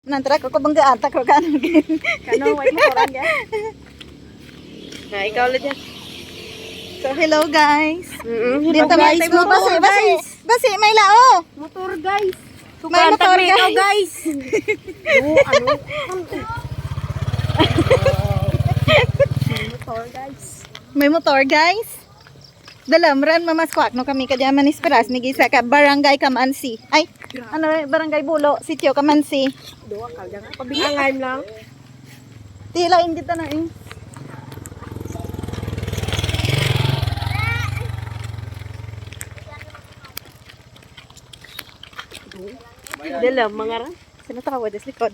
Nantra ko kabanggaan ta ko kanon gin. Kano, white mo koran ya? Na, ikaw ulit yan. So hello guys. Mm-mm. Dito guys, mo basi basi. Basi may lao. Motor, guys. May motor guys. guys. Oo, ano? motor, guys. May motor guys. Dalamran mamaskwak no kami kadya man esperas ni gisa ka barangay Kamansi. Ay, ano barangay Bulo, sitio Kamansi. Dua ka dyan. Pabingangay lang. Tila hindi ta na eh. Dala, mga ran. Sino tawad sa likod?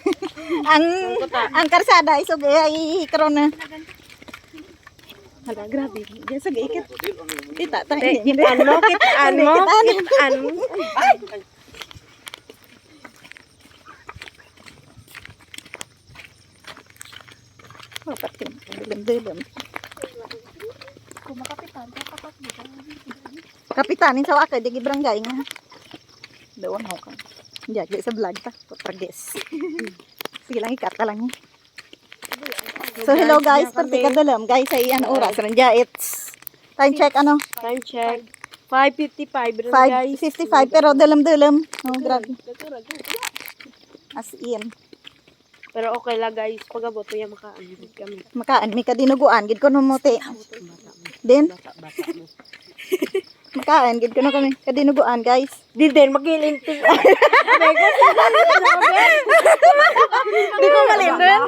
Ang kuta. ang ang karsada isog eh, ay karon na. Hala, grabe. Diyan sa gaikit. Tita, tayo. Kitaan mo, kitaan mo, kitaan mo. Oh, pati. Dilim-dilim. Kapitanin sa wakay, di gibrangay nga. Dawan ako ka. Diyan, di sa vlog ta. Patrages. Sige lang, ikata lang niya. So, hello guys. Perti ka dalam. Guys, ay ano oras. Ranja, it's time check ano? Time check. 5.55 rin, guys. 5.55 pero dalam-dalam. Oh, grabe. As in. Pero okay lang, guys. Pag aboto yan, makaanod kami. Makaan, may kadinuguan. Gid ko no mote. Din, Bata, bata mo. makaan. Gid ko no kami. Kadinuguan, guys. Di din, magilinting. Di ko malimdan.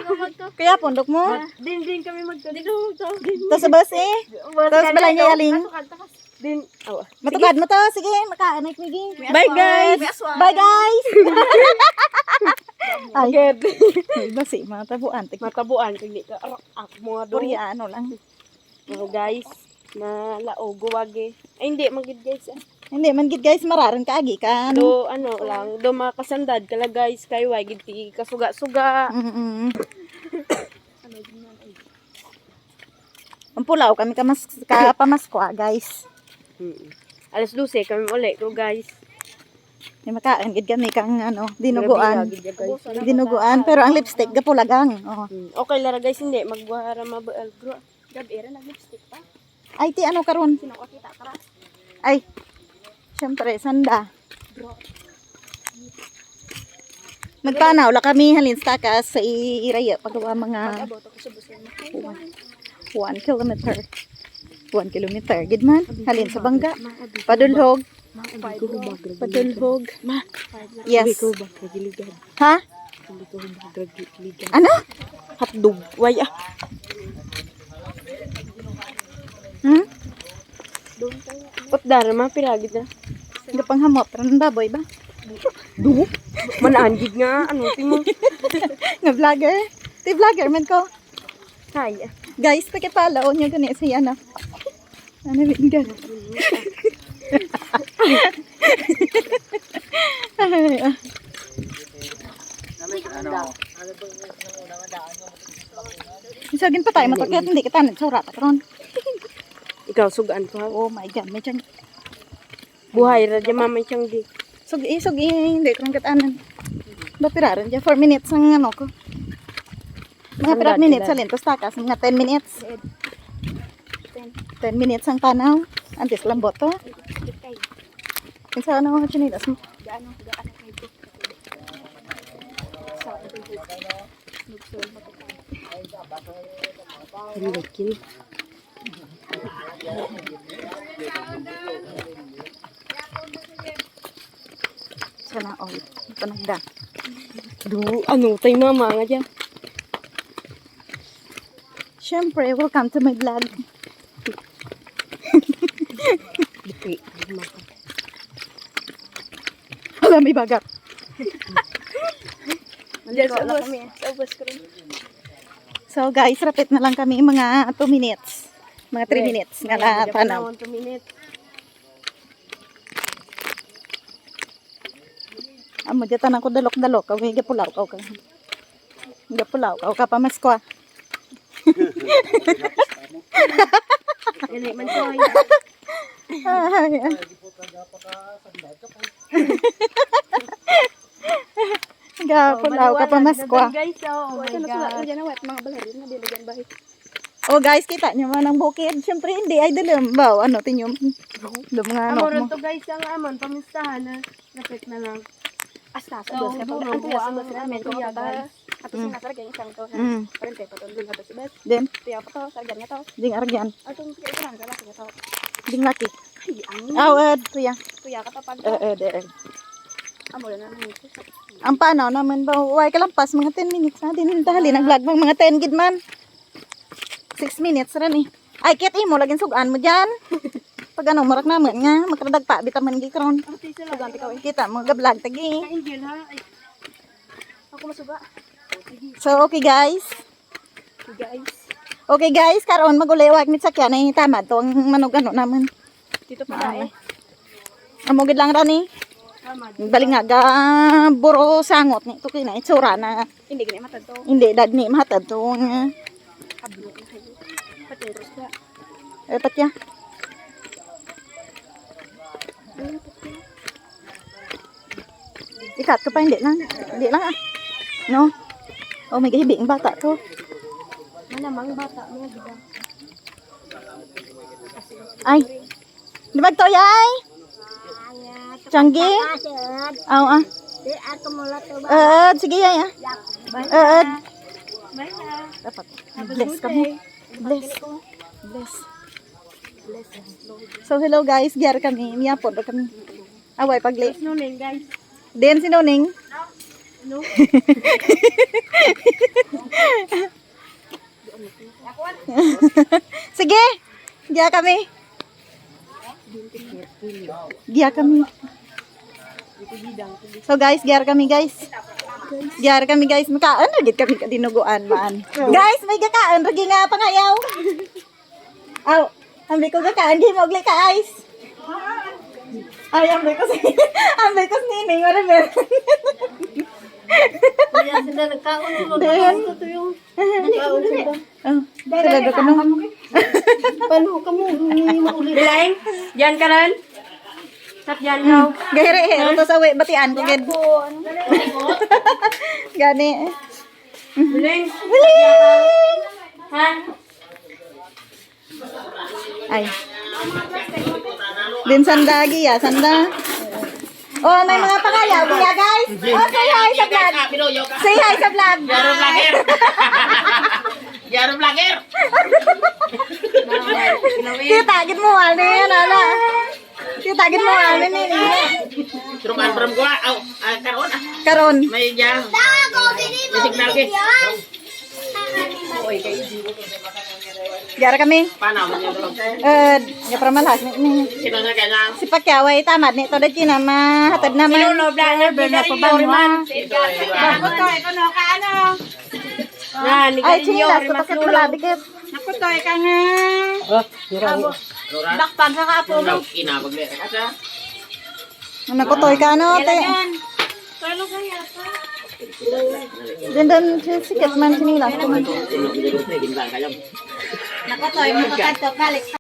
Kaya pundok mo. Din, din kami magtadino. Tapos sa bus eh. Tapos balay niya yaling. Din, awa. Matubad mo to. Sige, migi. Bye, guys. Bye, guys. Ay, Agad. basi, Matabuan, kung di ka, mga doon. Koreano lang. Pero guys, na laog, wage. Ay, hindi, magid guys. ah. Hindi, man gid guys, mararan ka agi ka. Do, ano lang, do makasandad kala guys, kay wagid ti kasuga-suga. Mm-mm. Ang pulaw kami kamas kapamasko ah, guys. Hmm. Alas 12 kami uli ko guys. May makaan gid kami kang ano, dinuguan. Gid. Dinuguan pero ang lipstick gapulagang. Oh. Hmm. Okay lara guys, hindi magwara mabaal bro. Gabi ra nag lipstick pa. Ay ti ano karon? Ay. Syempre sanda. Nagpanaw la kami halin sa takas sa iraya pagawa mga Aboto ko sa busin mo. 1 kilometer. 1 kilometer. Gid man halin sa bangga. Padulhog. Padulhog. Yes. Ha? Ano? Hotdog. Way ah. Hmm? Doon tayo. Ot dara ma piragid na. Gapang hamot ran baboy ba? Do. Mananjig nga ano ti mo. Nga vlogger. Ti vlogger man ko. Hay. Guys, pakipalaw nyo gani sa yana. Ano linggan? Ay, ah. Isagin pa tayo matakit, hindi kita nagsura ta karon. Ikaw sugaan ko ha. Oh my god, may tiyang Buhay ra dyan mamay siyang di. sugi sugi hindi ko katanan. Ba piraran dyan 4 minutes ang ano ko. Mga 5 minutes sa lintos takas, mga 10 minutes. 10 minutes ang tanaw. Antes lambot to. Kinsa ano ang chinilas mo? Halikin. Sana all. Panagda. Du, ano tay mama nga dyan. Siyempre, welcome to my vlog. Dikri. Wala, may bagat. Ubas ko rin. So guys, rapid na lang kami mga 2 minutes. Mga 3 minutes nga na tanaw. 2 minutes. Amo dyan tanang ko dalok-dalok. Kawin gapulaw ka ka. Gapulaw ka ka pamasko. Yan man ko. Ay, ah. Gapon, aw ka pa maskwa. Guys, oh, oh my Ano God. na wet mga na bahay. Oh guys, kita niyo man ang bukid. Siyempre hindi ay dalam. Baw, ano tinyo? Dum nga ano Amo rin mo. to guys, ang amon, pamistahan na. Lapit na lang. Asta sa So, dos ka pag ang tuya sa dos namin tuya, kung ata guys. ato sing nasa kay isang to. Mm. Parente pa to dun ato si Bes. Then, Tuya pa to sa ganyan to. ding aragyan. Atong kay isang ka ba to. Ding laki. Ay ang Awad, tuya. tuya ka pag Eh, eh, there. amo na namin. Ang panaw naman ba? Huwag ka lang pas mga 10 minutes na. Din dahali nag-vlog bang mga 10 gid man. 6 minutes ran eh. Ay, kit imo laging sugan mo dyan. Pag ano, marak naman nga, makradag pa, bitaman gikron. Sugan ikaw eh. Kita, mga vlog tagi. Ako masuga. So, okay guys. Okay, guys. Okay guys, karon maguliwag ni sakyan ay tama to ang manog ano naman. Dito pa eh. Amugid lang ra ni. Bali nga ga buro sangot ni to kina itsura na Hindi gani matad to. hindi dad ni mahatad to nga. Kablo ko sa'yo. Patiros ka. Eh patya. Ikat ka pa hindi lang. Hindi lang ah. No. Oh may gahibing bata to. Malamang bata mo di ba? Ay. Libag to yay. Changi. Aw ah. Di Eh, sige yay ah. Eh, Bye na. dapat. Bless ka mo. Bless. Bless. So hello guys, giyar kami. Miyapod ra kami. Away pagli. Tapos nunin guys. Den si Noning. No? Sige. Giya kami. Giya kami. So guys, giyar kami guys. Giyar kami guys. Makaan gid kami kadinuguan maan. Guys, may gakaan ra nga pangayaw. Aw, ambi ko gakaan gi mo ka ice. Ay, ambi ko si ambi ko si Nining ora meron. Kaya sila nagkaon sila. Den. Ito yung Oh, talaga ko no. Paano ka mo? Bilaing? Diyan ka rin? Tap diyan ka. Gahiri, hero to sa we, batian ko gid. Gani. Bilaing? Biling! Ha? Ay. Din sanda ya, sanda. Oh, may mga pangayaw giya, guys. Oh, say hi sa vlog. Say hi sa vlog. Yaro vlogger. Yaro vlogger. Kita gid mo ani ana. Kita gid mo ani ni. Truman from gua. Aw, ah, karon ah. Karon. May jang. May signal ke. Oy, kay Gara kami. Niya dulu. Eh, ya pramalhas ni. ni- Sino na kanya? Si Pakyaway tamad ni to da kina mahatad naman. Sinulo, vlogger, na vlogger, pa ba man. mo? Na, ni Ay, ko rimas kasi lulo. pala dikit. Nakutoy ka nga. Sa kapo. Daw ina bagle. Kasa. Nakutoy ka no, te. Talo kaya pa. Din sikit man. Nakutoy mo ka to, balik.